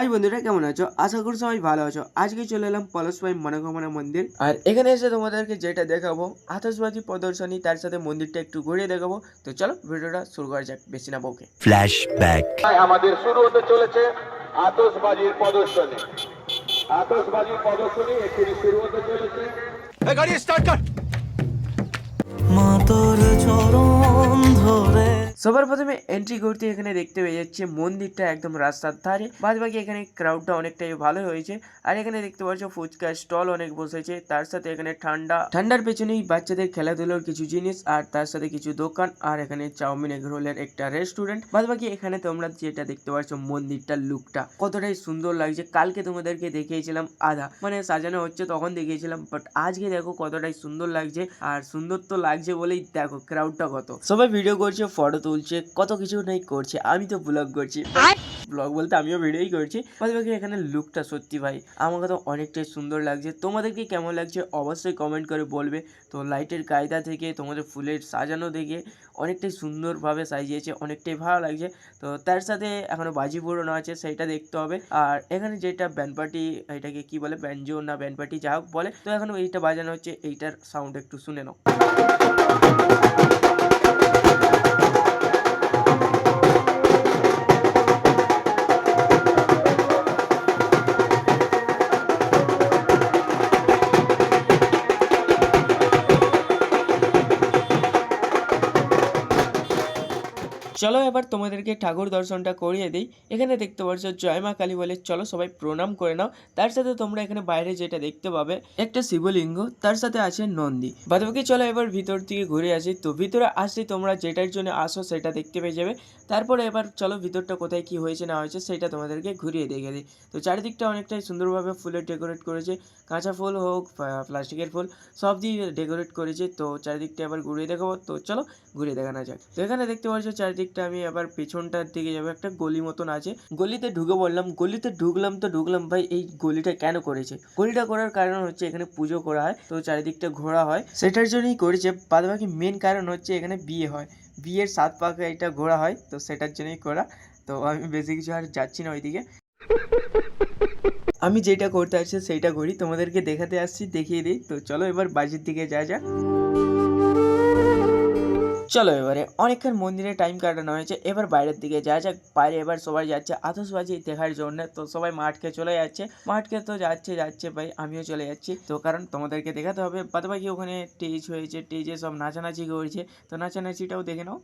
High বন্ধুরা কেমন আছো? আশা করি সবাই ভালো আছো। আজকে চলে এলাম পলাশবাই মনোকামনা মন্দির। আর এখানে এসে তোমাদেরকে যেটা দেখাবো আতশবাজি প্রদর্শনী তার সাথে মন্দিরটা একটু ঘুরিয়ে দেখাবো। তো চলো ভিডিওটা শুরু করা যাক বেশি না বউকে flashback আমাদের শুরু হতে চলেছে আতশবাজির প্রদর্শনী। আতশবাজির প্রদর্শনী এক্ষুনি শুরু হতে চলেছে। গাড়ি স্টার্ট কর। মাতর চরণ সবার প্রথমে এন্ট্রি করতে এখানে দেখতে পেয়ে যাচ্ছে মন্দিরটা একদম রাস্তার ধারে। বাদ বাকি এখানে ক্রাউডটা অনেকটাই ভালো হয়েছে। আর এখানে দেখতে পাচ্ছ ফুচকা স্টল অনেক বসেছে। তার সাথে এখানে ঠান্ডা, ঠান্ডার পেছনেই বাচ্চাদের খেলাধুলোর কিছু জিনিস আর তার সাথে কিছু দোকান আর এখানে চাউমিন এগ রোলের একটা রেস্টুরেন্ট বাদ বাকি এখানে তোমরা যেটা দেখতে পাচ্ছ মন্দিরটার লুকটা কতটাই সুন্দর লাগছে। কালকে তোমাদেরকে দেখিয়েছিলাম আধা মানে সাজানো হচ্ছে তখন দেখিয়েছিলাম বাট আজকে দেখো কতটাই সুন্দর লাগছে। আর সুন্দর তো লাগছে বলেই দেখো ক্রাউডটা কত। সবাই ভিডিও করছে ফটো তুলছে কত কিছু নেই করছে আমি তো ব্লগ করছি। ব্লগ বলতে আমিও ভিডিওই করছি। বাকি এখানে লুকটা সত্যি ভাই আমাকে তো অনেকটাই সুন্দর লাগছে। তোমাদেরকে কেমন লাগছে অবশ্যই কমেন্ট করে বলবে। তো লাইটের কায়দা থেকে তোমাদের ফুলের সাজানো দেখে অনেকটাই সুন্দরভাবে সাজিয়েছে অনেকটাই ভালো লাগছে। তো তার সাথে এখনও বাজি পুরনো আছে সেইটা দেখতে হবে। আর এখানে যেটা ব্যান্ড পার্টি এটাকে কি বলে ব্যানজো না ব্যান্ড পার্টি যা হোক বলে তো এখনও এইটা বাজানো হচ্ছে এইটার সাউন্ড একটু শুনে নাও। চলো এবার তোমাদেরকে ঠাকুর দর্শনটা করিয়ে দিই। এখানে দেখতে পাচ্ছ জয় মা কালী বলে, চলো সবাই প্রণাম করে নাও। তার সাথে তোমরা এখানে বাইরে যেটা দেখতে পাবে, একটা শিবলিঙ্গ, তার সাথে আছে নন্দী। বাদবাকি চলো এবার ভিতর থেকে ঘুরে আসি। তো ভিতরে আসলে তোমরা যেটার জন্য আসো সেটা দেখতে পেয়ে যাবে। তারপরে এবার চলো ভিতরটা কোথায় কি হয়েছে না হয়েছে সেটা তোমাদেরকে ঘুরিয়ে দেখে দিই। তো চারিদিকটা অনেকটাই সুন্দরভাবে ফুলের ডেকোরেট করেছে। কাঁচা ফুল হোক প্লাস্টিকের ফুল, সব দিয়ে ডেকোরেট করেছে। তো চারিদিকটা এবার ঘুরিয়ে দেখাবো। তো চলো ঘুরিয়ে দেখানো যাক। তো এখানে দেখতে পাচ্ছ চারিদিকটা আমি আবার পেছনটার দিকে যাব, একটা গলি মতন আছে। গলিতে ঢুকে বললাম গলিতে ঢুকলাম তো ঢুকলাম, ভাই এই গলিটা কেন করেছে? গলিটা করার কারণ হচ্ছে এখানে পুজো করা হয়, তো চারিদিকটা ঘোরা হয়। সেটার জন্যই করেছে বাদ বাকি মেন কারণ হচ্ছে এখানে বিয়ে হয়। বিয়ের সাত পাকে এটা ঘোরা হয়, তো সেটার জন্যই করা। তো আমি বেশি কিছু আর যাচ্ছি না ওইদিকে। আমি যেটা করতে আসছি সেইটা করি, তোমাদেরকে দেখাতে আসছি, দেখিয়ে দিই। তো চলো এবার বাজির দিকে যা যাক। চলো এবারে অনেকক্ষণ মন্দিরে টাইম কাটানো হয়েছে এবার বাইরের দিকে যা যাক বাইরে এবার সবাই যাচ্ছে আতশবাজি দেখার জন্য তো সবাই মাঠকে চলে যাচ্ছে মাঠকে তো যাচ্ছে যাচ্ছে ভাই আমিও চলে যাচ্ছি তো কারণ তোমাদেরকে দেখাতে হবে বাদ বাকি ওখানে স্টেজ হয়েছে টেজে সব নাচানাচি করছে তো নাচানাচিটাও দেখে নাও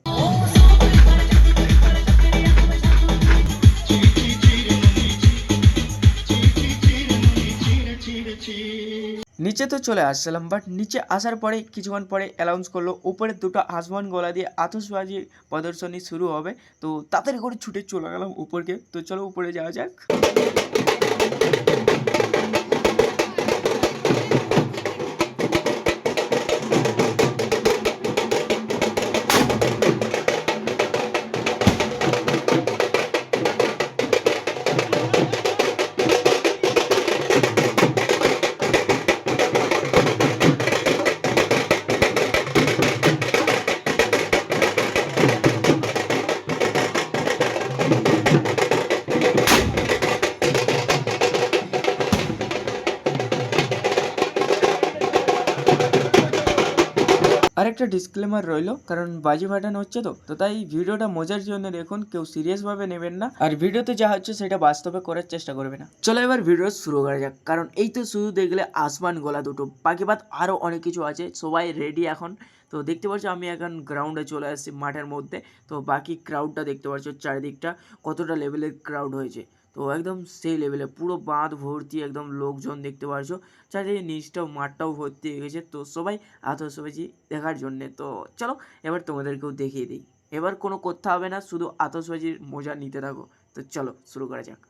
নিচে তো চলে আসছিলাম বাট নিচে আসার পরে কিছুক্ষণ পরে অ্যানাউন্স করল, উপরে দুটো আসমান গলা দিয়ে আতসবাজি প্রদর্শনী শুরু হবে। তো তাড়াতাড়ি করে ছুটে চলে গেলাম উপরকে। তো চলো উপরে যাওয়া যাক। আরেকটা ডিসক্লেমার রইল, কারণ বাজি ফাটানো হচ্ছে তো। তো তাই ভিডিওটা মজার জন্য দেখুন, কেউ সিরিয়াস ভাবে নেবেন না। আর ভিডিওতে যা হচ্ছে সেটা বাস্তবে করার চেষ্টা করবে না। চলো এবার ভিডিও শুরু করা যাক, কারণ এই তো শুধু দেখলে আসমান গলা দুটো। বাকি বাদ আরও অনেক কিছু আছে, সবাই রেডি এখন। তো দেখতে পাচ্ছ আমি এখন গ্রাউন্ডে চলে আসছি মাঠের মধ্যে। তো বাকি ক্রাউডটা দেখতে পাচ্ছ চারিদিকটা কতটা লেভেলের ক্রাউড হয়েছে। তো একদম সেই লেভেলে পুরো বাঁধ ভর্তি একদম লোকজন দেখতে পারছ। চারিদিকে নিচটাও মাঠটাও ভর্তি হয়ে গেছে। তো সবাই আতশবাজি দেখার জন্যে। তো চলো এবার তোমাদেরকেও দেখিয়ে দিই। এবার কোনো করতে হবে না শুধু আতশবাজির মজা নিতে থাকো। তো চলো শুরু করা যাক।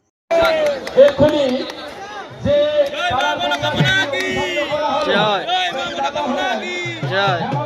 জয় জয়।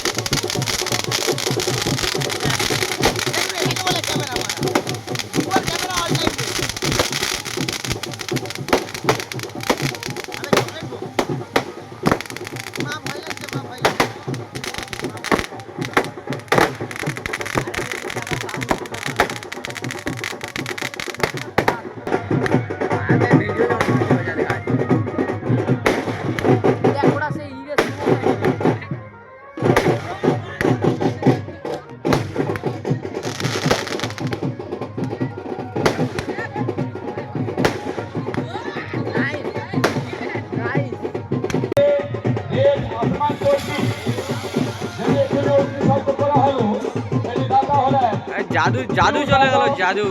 জাদু জাদু চলে গেল, জাদু।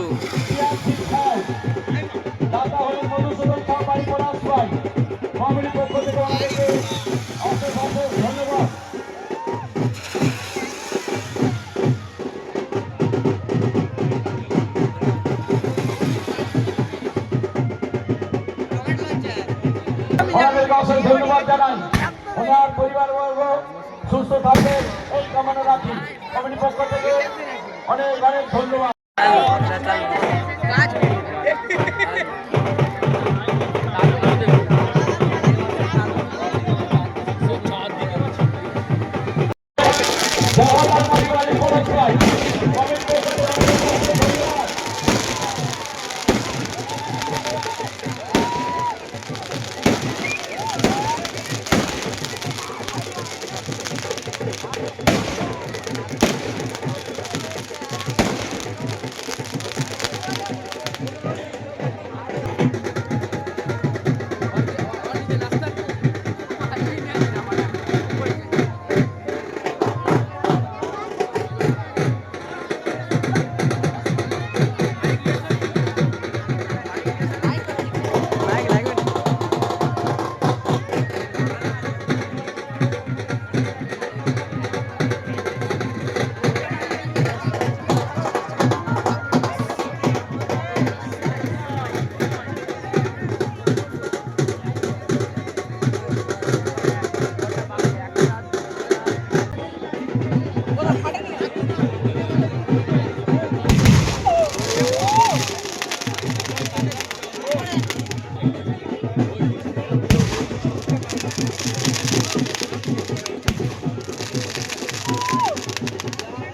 ধন্যবাদ জানাই ওনার পরিবারবর্গ সুস্থ থাকবেন, এই কামনা রাখি। কমিটির পক্ষ থেকে অনেক অনেক ধন্যবাদ।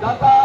दाता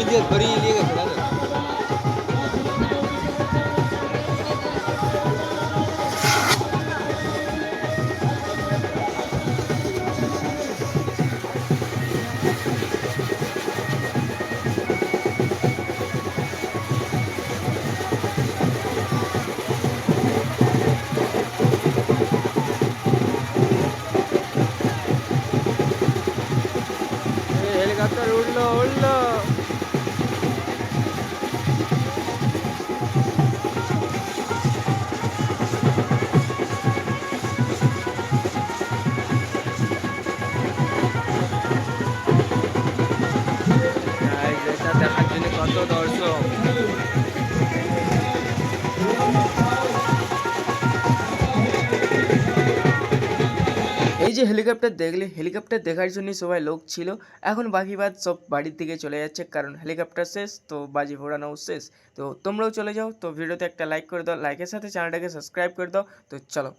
બીજી ભરી લઈએ કે 헬리콥터 올라 올라. যে হেলিকপ্টার দেখলে হেলিকপ্টার দেখার জন্যই সবাই লোক ছিল। এখন বাকি বাদ সব বাড়ির দিকে চলে যাচ্ছে, কারণ হেলিকপ্টার শেষ, তো বাজি ফোড়ানো শেষ। তো তোমরাও চলে যাও, তো ভিডিওতে একটা লাইক করে দাও লাইকের সাথে চ্যানেলটাকে সাবস্ক্রাইব করে দাও। তো চলো।